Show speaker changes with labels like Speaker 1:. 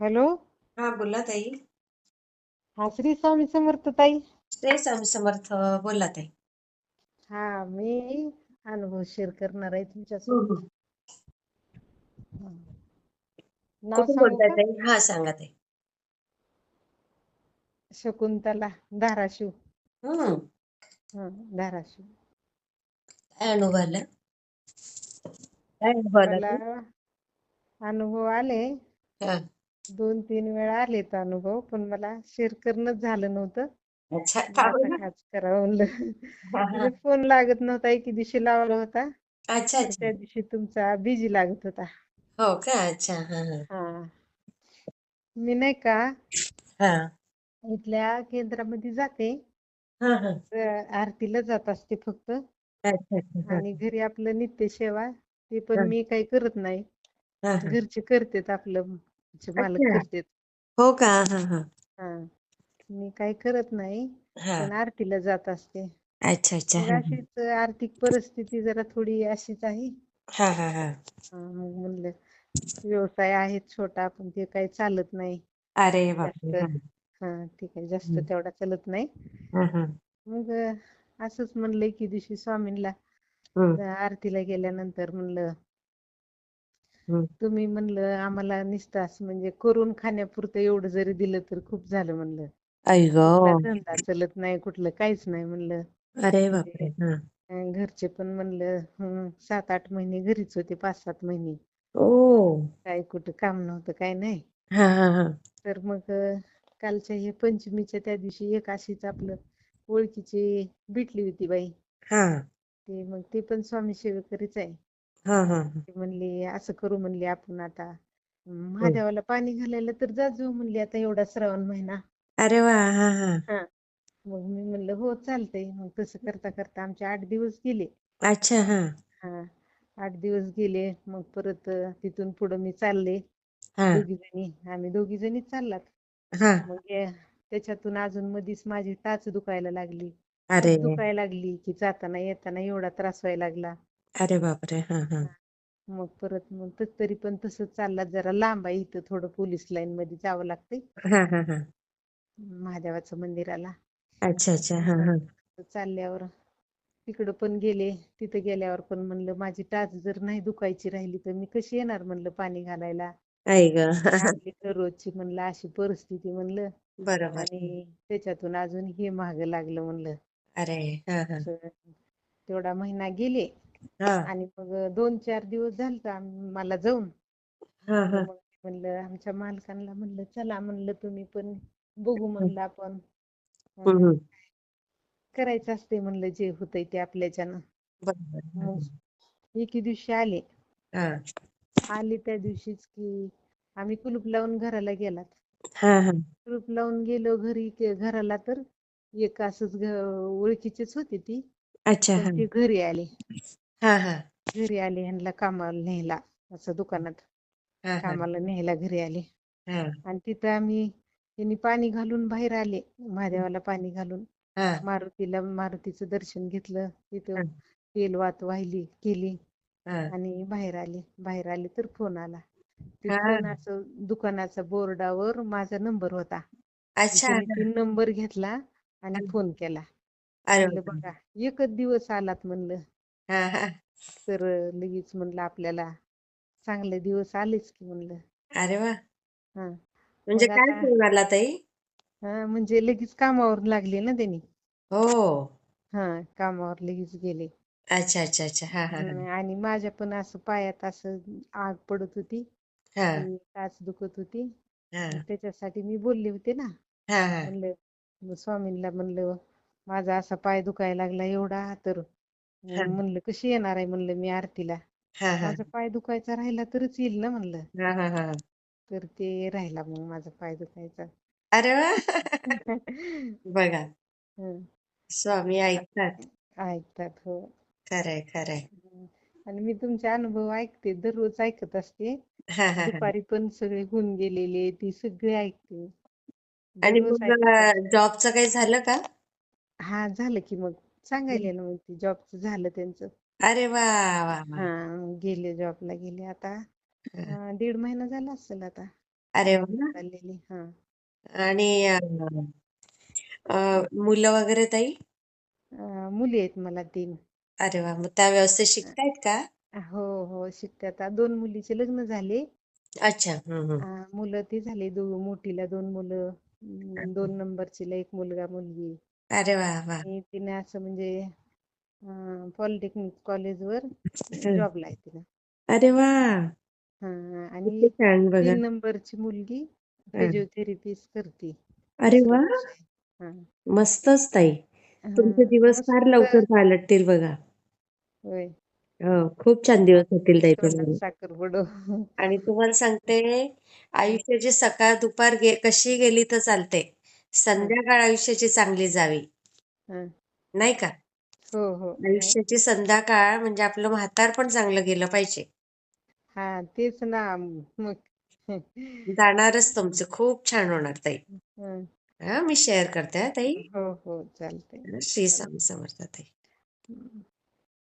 Speaker 1: Hello?
Speaker 2: हा बोला ताई.
Speaker 1: हा श्री स्वामी समर्थ ताई.
Speaker 2: श्री स्वामी समर्थ बोला ताई.
Speaker 1: हा मी अनुभव शेअर करणार आहे तुमच्यासोबत. हा. नाव
Speaker 2: कुठून
Speaker 1: सांगू
Speaker 2: बोलताय
Speaker 1: का?
Speaker 2: ताई? हा सांगा ताई.
Speaker 1: शकुंतला धाराशिव.
Speaker 2: हम्म.
Speaker 1: हा धाराशिव.
Speaker 2: काय अनुभव आला? काय अनुभव आला
Speaker 1: मला अनुभव आले.
Speaker 2: हा.
Speaker 1: दोन तीन वेळा आलेत अनुभव पण मला शेअर करणंच झालं नव्हतं.
Speaker 2: अच्छा
Speaker 1: मग
Speaker 2: का
Speaker 1: आता
Speaker 2: बरं?
Speaker 1: हाच करावं म्हणलं.
Speaker 2: हा हा.
Speaker 1: म्हणजे फोन लागत नव्हता एके दिवशी लावला होता.
Speaker 2: अच्छा
Speaker 1: तर
Speaker 2: अच्छा.
Speaker 1: त्या दिवशी तुमचा बिझी लागत होता.
Speaker 2: हो का? अच्छा हा हा.
Speaker 1: हा. मी नाही का
Speaker 2: हा.
Speaker 1: इथल्या केंद्रामध्ये जाते.
Speaker 2: हा हा.
Speaker 1: तर आरतीला जात असते फक्त.
Speaker 2: अच्छा अच्छा हा.
Speaker 1: आणि घरी आपलं नित्यसेवा ते पण
Speaker 2: हा.
Speaker 1: मी काही करत नाही.
Speaker 2: हा हा.
Speaker 1: घरचे करतेत आपलं. म्हणजे मालक
Speaker 2: अच्छा
Speaker 1: करतेत
Speaker 2: हो का? हा हा
Speaker 1: हा. मी काही करत नाही
Speaker 2: हा.
Speaker 1: पण आरतीला जात असते.
Speaker 2: अच्छा अच्छा.
Speaker 1: मग
Speaker 2: हा
Speaker 1: अशीच आर्थिक परिस्थिती जरा थोडी अशीच आहे.
Speaker 2: हा हा हा.
Speaker 1: हा, मग म्हणलं व्यवसाय आहे छोटा पण ते काही चालत नाही.
Speaker 2: अरे बापरे!
Speaker 1: जास्त
Speaker 2: हा.
Speaker 1: हा ठीक आहे. जास्त
Speaker 2: हम्म.
Speaker 1: तेवढा चालत नाही.
Speaker 2: हा हा.
Speaker 1: मग असंच म्हणलं एके दिवशी स्वामींना आरतीला गेल्यानंतर म्हणलं. तुम्ही म्हणलं आम्हाला नुसतं असं म्हणजे करून खाण्यापुरतं एवढं जरी दिलं तर खूप झालं म्हणलं.
Speaker 2: आई ग.
Speaker 1: कुठला धंदा चलत नाही कुठलं काहीच नाही म्हणलं.
Speaker 2: अरे
Speaker 1: म्हणजे
Speaker 2: बापरे हा.
Speaker 1: अं, घरचे पण म्हणलं हं, सात आठ महिने घरीच होते पाच सात महिने.
Speaker 2: ओ.
Speaker 1: काय कुठं काम नव्हतं काय नाही.
Speaker 2: हा हा हा.
Speaker 1: तर मग अं, कालच्या हे पंचमीच्या त्या दिवशी एक अशीच आपलं ओळखीची भेटली होती बाई.
Speaker 2: हा.
Speaker 1: ते मग ते पण स्वामी सेवेकरीच आहे.
Speaker 2: हा हा
Speaker 1: ती म्हणली असं करू म्हणली आपण आता.
Speaker 2: हम्म.
Speaker 1: महादेवाला पाणी घालायला तर जा जाऊ म्हणली आता एवढा श्रावण महिना.
Speaker 2: अरे वा हा हा.
Speaker 1: हा. मग मी म्हणलं हो चालतंय. मग तसं करता करता आमचे आठ दिवस गेले.
Speaker 2: अच्छा हा.
Speaker 1: हा. आठ दिवस गेले. मग परत तिथून पुढं मी चालले.
Speaker 2: हा.
Speaker 1: दोघी जणी. आम्ही दोघी जणीच चाललात.
Speaker 2: हा.
Speaker 1: मग हे- त्याच्यातून अजून मधीच माझी टाच दुखायला लागली.
Speaker 2: अरे.
Speaker 1: खूप दुखायला लागली की जाताना येताना एवढा त्रास व्हायला लागला.
Speaker 2: अरे बापरे! हा हा.
Speaker 1: मग परत मग त- तरी पण तसंच चालला. जरा लांब आहे इथं थोडं पोलीस लाईन मध्ये जावं लागतंय.
Speaker 2: हा हा हा.
Speaker 1: महादेवाचं मंदिराला.
Speaker 2: अच्छा अच्छा. हा हा.
Speaker 1: चालल्यावर तिकडं पण गेले. तिथं गेल्यावर पण म्हणलं माझी टाच जर नाही दुखायची राहिली तर मी कशी येणार? म्हणलं पाणी घालायला.
Speaker 2: आई ग.
Speaker 1: आपली दररोजची म्हणलं अशी परिस्थिती म्हणलं.
Speaker 2: बरोबर.
Speaker 1: आणि त्याच्यातून अजून हे महाग लागलं म्हणलं.
Speaker 2: अरे! हा हा.
Speaker 1: असं तेवढा महिना गेले.
Speaker 2: हा.
Speaker 1: आणि मग दोन चार दिवस झालत मला जाऊन.
Speaker 2: हा
Speaker 1: तर
Speaker 2: हा.
Speaker 1: मग म्हणलं आमच्या मालकांना म्हणलं चला म्हणलं तुम्ही पण बघू म्हणलं आपण.
Speaker 2: हम्म,
Speaker 1: अं,
Speaker 2: हम्म.
Speaker 1: करायचं असते म्हणलं जे होतंय ते आपल्याच्यानं.
Speaker 2: बरोबर
Speaker 1: मग एके दिवशी आले.
Speaker 2: हा.
Speaker 1: आले त्या दिवशीच की आम्ही कुलूप लावून घराला गेलात.
Speaker 2: हा हा.
Speaker 1: कुलूप लावून गेलो घरी के- घराला तर एक असंच घ- ओळखीचीच होती ती.
Speaker 2: अच्छा
Speaker 1: पण
Speaker 2: हा
Speaker 1: ती घरी आली.
Speaker 2: हा हा.
Speaker 1: घरी आली ह्यांना कामाला न्यायला असं दुकानात
Speaker 2: हा हा.
Speaker 1: कामाला न्यायला घरी आले.
Speaker 2: हा.
Speaker 1: आणि तिथं आम्ही त्यांनी पाणी घालून बाहेर आले महादेवाला पाणी घालून.
Speaker 2: हा.
Speaker 1: मारुतीला मारुतीचं दर्शन घेतलं. तिथं
Speaker 2: हा.
Speaker 1: तेल वात वाहिली केली.
Speaker 2: हा.
Speaker 1: आणि बाहेर आले. बाहेर आले तर फोन आला. ते
Speaker 2: हा.
Speaker 1: दुकानाचा बोर्डावर माझा नंबर होता.
Speaker 2: अच्छा.
Speaker 1: त्यांनी
Speaker 2: हा,
Speaker 1: नंबर घेतला आणि
Speaker 2: हा.
Speaker 1: फोन केला.
Speaker 2: अरे
Speaker 1: म्हणलं
Speaker 2: बापरे.
Speaker 1: बघा एकच दिवस आलात म्हणलं.
Speaker 2: हा हा.
Speaker 1: तर लगेच म्हणलं आपल्याला चांगले दिवस आलेच की म्हणलं.
Speaker 2: अरे वा.
Speaker 1: हा.
Speaker 2: म्हणजे
Speaker 1: मग
Speaker 2: काय
Speaker 1: आता
Speaker 2: आला ताई?
Speaker 1: हा म्हणजे लगेच कामावर लागले ना त्यांनी.
Speaker 2: हो.
Speaker 1: हा कामावर लगेच गेले.
Speaker 2: अच्छा अच्छा अच्छा. हा हा
Speaker 1: हं, आणि माझ्या पण असं पायात असं आग पडत होती.
Speaker 2: हा.
Speaker 1: ती टाच दुखत होती.
Speaker 2: हा.
Speaker 1: मग त्याच्यासाठी मी बोलले होते ना.
Speaker 2: हा हा.
Speaker 1: म्हणलं मग स्वामींना म्हणलं माझा असा पाय दुखायला लागला एवढा तर
Speaker 2: हा
Speaker 1: म्हणलं कशी येणार आहे? म्हणलं मी आरतीला.
Speaker 2: हा हा.
Speaker 1: माझा पाय दुखायचा राहिला तरच येईल ना म्हणलं.
Speaker 2: हा हा हा.
Speaker 1: तर ते राहिला मग माझा पाय दुखायचा.
Speaker 2: अरे वा! बघा.
Speaker 1: हं,
Speaker 2: स्वामी ऐकतात.
Speaker 1: ऐकतात हो.
Speaker 2: खरंय खरंय
Speaker 1: हं. आणि मी तुमचे अनुभव ऐकते दररोज ऐकत असते.
Speaker 2: हा हा हा.
Speaker 1: दुपारी पण सगळे होऊन गेलेले ती सगळे ऐकते.
Speaker 2: आणि
Speaker 1: दररोज
Speaker 2: मग
Speaker 1: ऐकत असते
Speaker 2: जॉबचं काही झालं का?
Speaker 1: हा झालं की मग. सांगायले मग ती जॉबचं झालं त्यांचं.
Speaker 2: अरे वा वा वा.
Speaker 1: हा गेले जॉबला गेले आता. अं, दीड महिना झाला असेल आता.
Speaker 2: अरे वा.
Speaker 1: चाललेली हा.
Speaker 2: आणि अं, अं, मुलं वगैरे ताई?
Speaker 1: अं, मुली आहेत मला तीन.
Speaker 2: अरे वा मग त्या व्यवस्थित शिकतायत का?
Speaker 1: हो हो शिकतात. आता दोन मुलीचे लग्न झाले.
Speaker 2: अच्छा हम्म हम्म
Speaker 1: मुलं ती झाली दो मोठीला दोन मुलं दोन नंबरचीला एक मुलगा मुलगी.
Speaker 2: अरे वा वा.
Speaker 1: आणि तिने असं म्हणजे पॉलिटेक्निक कॉलेजवर. जॉबला आहे तिला.
Speaker 2: अरे वा.
Speaker 1: हा
Speaker 2: किती
Speaker 1: आणि
Speaker 2: छान बघा.
Speaker 1: तीन नंबरची मुलगी
Speaker 2: हं.
Speaker 1: फिजिओथेरपिस्ट करते.
Speaker 2: अरे वा.
Speaker 1: आहे हा.
Speaker 2: मस्तच ताई. तुमचे
Speaker 1: हा
Speaker 2: दिवस फार
Speaker 1: मस्त.
Speaker 2: लवकर पालटतील बघा.
Speaker 1: होय.
Speaker 2: हो खूप छान दिवस होतील ताई
Speaker 1: तोंडात
Speaker 2: तुम्हाला
Speaker 1: साखर पडो
Speaker 2: आणि तुम्हाला सांगते आयुष्याची सकाळ दुपार गे कशी गेली तर चालते. संध्याकाळ आयुष्याची चांगली जावी. नाही का?
Speaker 1: हो हो.
Speaker 2: आयुष्याची संध्याकाळ म्हणजे आपलं म्हातार पण चांगलं गेलं पाहिजे.
Speaker 1: हा तेच ना. मग.
Speaker 2: जाणारच तुमचं. खूप छान होणार ताई.
Speaker 1: हं.
Speaker 2: मी शेअर करते हा ताई.
Speaker 1: हो हो. चालतंय.
Speaker 2: श्री स्वामी समर्थ ताई.